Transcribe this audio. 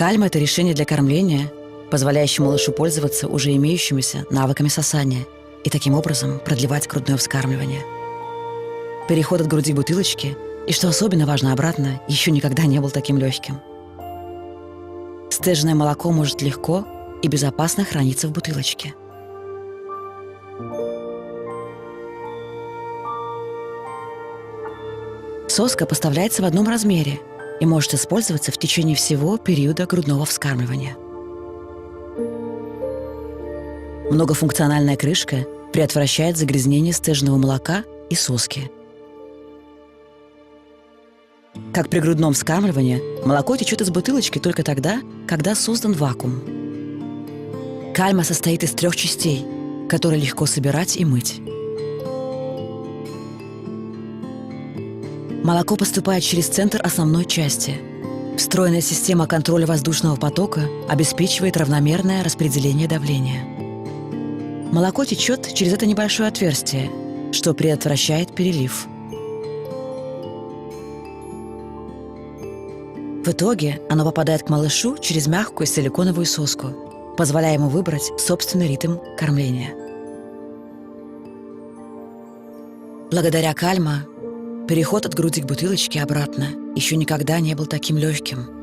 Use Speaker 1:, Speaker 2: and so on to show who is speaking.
Speaker 1: Кальма – это решение для кормления, позволяющее малышу пользоваться уже имеющимися навыками сосания и таким образом продлевать грудное вскармливание. Переход от груди к бутылочке и, что особенно важно, обратно, еще никогда не был таким легким. Стежное молоко может легко и безопасно храниться в бутылочке. Соска поставляется в одном размере и может использоваться в течение всего периода грудного вскармливания. Многофункциональная крышка предотвращает загрязнение стежного молока и соски. Как при грудном вскармливании, молоко течет из бутылочки только тогда, когда создан вакуум. Кальма состоит из трех частей, которые легко собирать и мыть. Молоко поступает через центр основной части. Встроенная система контроля воздушного потока обеспечивает равномерное распределение давления. Молоко течет через это небольшое отверстие, что предотвращает перелив. В итоге оно попадает к малышу через мягкую силиконовую соску, позволяя ему выбрать собственный ритм кормления. Благодаря кальма переход от груди к бутылочке обратно еще никогда не был таким легким –